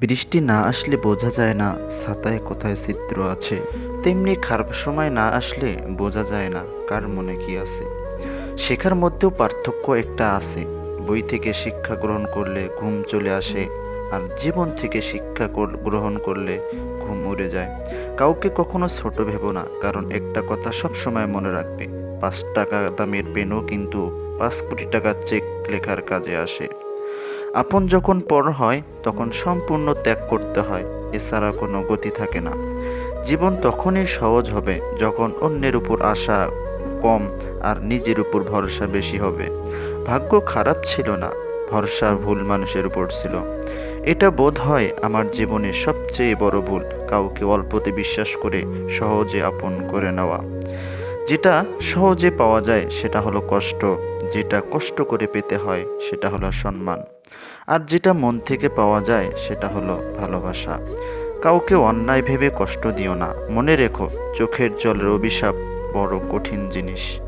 বৃষ্টি না আসলে বোঝা যায় না, ছাতায় কোথায় চিত্র আছে। তেমনি খারাপ সময় না আসলে বোঝা যায় না কার মনে কি আছে। শেখার মধ্যেও পার্থক্য একটা আছে। বই থেকে শিক্ষা গ্রহণ করলে ঘুম চলে আসে আর জীবন থেকে শিক্ষা গ্রহণ করলে ঘুম উড়ে যায়। কাউকে কখনো ছোট ভেবো না, কারণ একটা কথা সব সময় মনে রাখবে, পাঁচ টাকা দামের পেনও কিন্তু পাঁচ কোটি টাকার চেক লেখার কাজে আসে। আপন যখন পর হয়, তখন সম্পূর্ণ ত্যাগ করতে হয়, এছাড়া কোনো গতি থাকে না। জীবন তখনই সহজ হবে যখন অন্যের উপর আশা কম আর নিজের উপর ভরসা বেশি হবে। ভাগ্য খারাপ ছিল না, ভরসা ভুল মানুষের উপর ছিল। এটা বোধ হয় আমার জীবনের সবচেয়ে বড় ভুল, কাউকে অল্পতে বিশ্বাস করে সহজে আপন করে নেওয়া। যেটা সহজে পাওয়া যায়, সেটা হলো কষ্ট। যেটা কষ্ট করে পেতে হয়, সেটা হলো সম্মান। আর যেটা মন থেকে পাওয়া যায় সেটা হলো ভালোবাসা। কাউকে অন্যায় ভেবে কষ্ট দিও না। মনে রেখো, চোখের জলের অভিশাপ বড় কঠিন জিনিস।